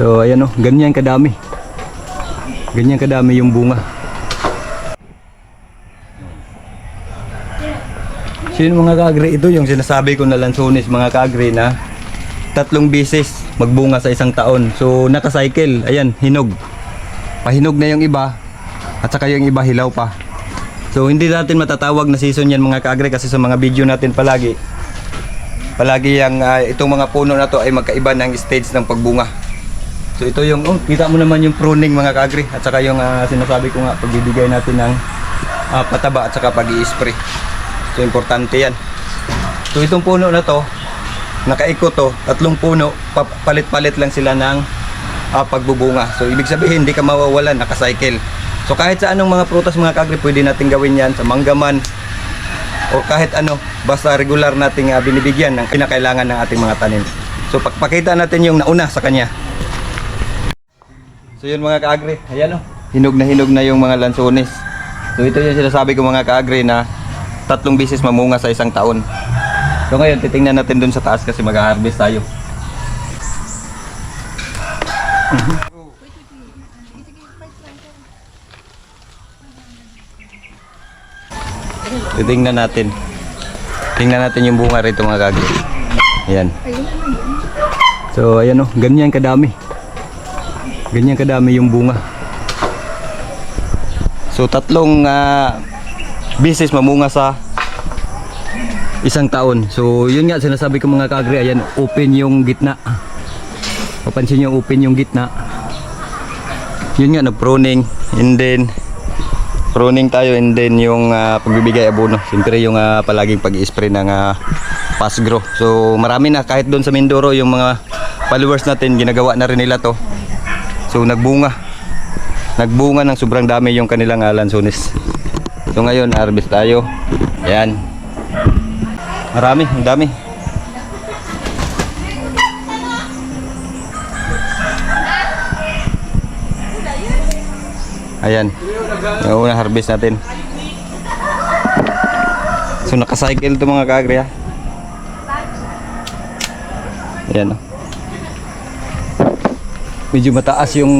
So ayan oh, ganyan kadami. Ganyan kadami yung bunga. So yun mga kagre, ito yung sinasabi ko na lansones mga kagre na tatlong bisis magbunga sa isang taon. So nakacycle, ayan, hinog. Pahinog na yung iba at saka yung iba hilaw pa. So hindi natin matatawag na season yan mga kagre kasi sa mga video natin palagi palagi yung ah, itong mga puno na to ay magkaiba ng stage ng pagbunga. So ito yung oh, kita mo naman yung pruning mga kagre at saka yung ah, sinasabi ko nga pagbibigay natin ng ah, pataba at saka pag-i-spray. So importante yan. So itong puno na to nakaikot to, tatlong puno, pa- palit-palit lang sila ng ah, pagbubunga. So ibig sabihin hindi ka mawawalan naka-cycle. So kahit sa anong mga prutas mga kagre pwede natin gawin yan sa manggaman o kahit ano basta regular nating ah, binibigyan ng kinakailangan ng ating mga tanim. So pagpakita natin yung nauna sa kanya. So yun mga kaagre, ayan o. Hinog na hinog na yung mga lansones. So ito yung sinasabi ko mga kaagre na tatlong bisis mamunga sa isang taon. So ngayon titingnan natin dun sa taas kasi mag-harvest tayo. Titingnan natin. Tingnan natin yung bunga rito mga kagre. Ayan. So ayan o, ganyan kadami. Ganyan kadami yung bunga. So tatlong ah, bisis mamunga sa isang taon. So yun nga sinasabi ko mga kagre, ayan open yung gitna. Papansin nyo open yung gitna. Yun nga nag-pruning and then pruning tayo and then yung ah, pagbibigay abono. Siyempre yung ah, palaging pag-spray ng uh, pasgrow. So marami na kahit doon sa Mindoro yung mga followers natin ginagawa na rin nila to. So nagbunga. Nagbunga ng sobrang dami yung kanilang uh, lansones. So ngayon harvest tayo. Ayan. Marami, ang dami. Ayan. Yung unang harvest natin. So nakacycle to mga kagre ha. Ayan o. Medyo mataas yung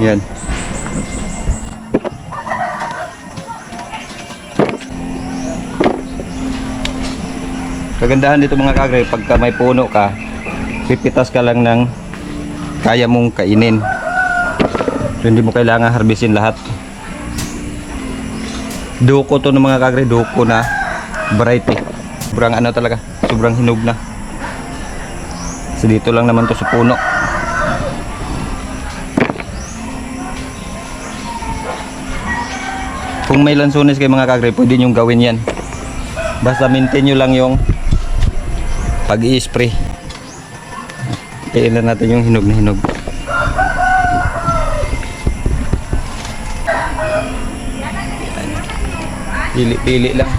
Yan. Kagandahan dito mga kagre, pagka may puno ka, pipitas ka lang ng kaya mong kainin. So, hindi mo kailangan harbisin lahat. Duko to ng mga kagre, duko na variety. Sobrang ano talaga, sobrang hinog na. So dito lang naman to sa puno. Kung may lansones kayo mga kagre, pwede nyo gawin yan. Basta maintain nyo lang yung pag i-spray. Kailan natin yung hinog na hinog. Pili-pili lang.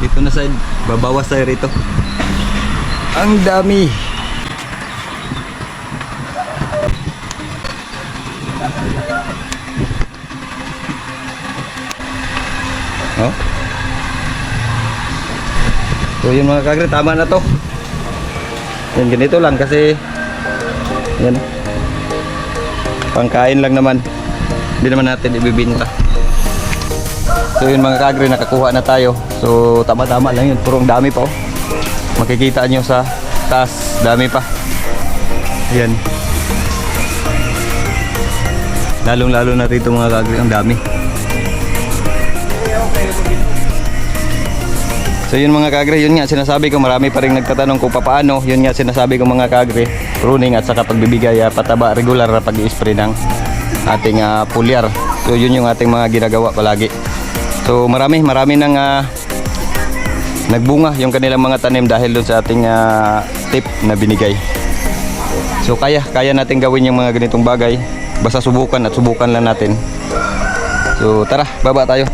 Dito na side, babawas tayo rito. Ang dami. Oh. So yun mga kagre, tama na to. Yan ganito lang kasi yan. Pangkain lang naman. Hindi naman natin ibibinta. So yun mga kagre, nakakuha na tayo. So tama-tama lang yun. Purong dami pa oh. Makikita nyo sa taas, dami pa. Yan. Lalong-lalo na rito mga kagre, ang dami. So yun mga kagre, yun nga sinasabi ko marami pa rin nagtatanong kung paano. Yun nga sinasabi ko mga kagre, pruning at saka pagbibigay ah, pataba regular na pag-i-spray ng ating ah, pulyar. So yun yung ating mga ginagawa palagi. So marami, marami nang ah, nagbunga yung kanilang mga tanim dahil doon sa ating ah, tip na binigay. So kaya, kaya natin gawin yung mga ganitong bagay. Basta subukan at subukan lang natin. So tara, baba tayo.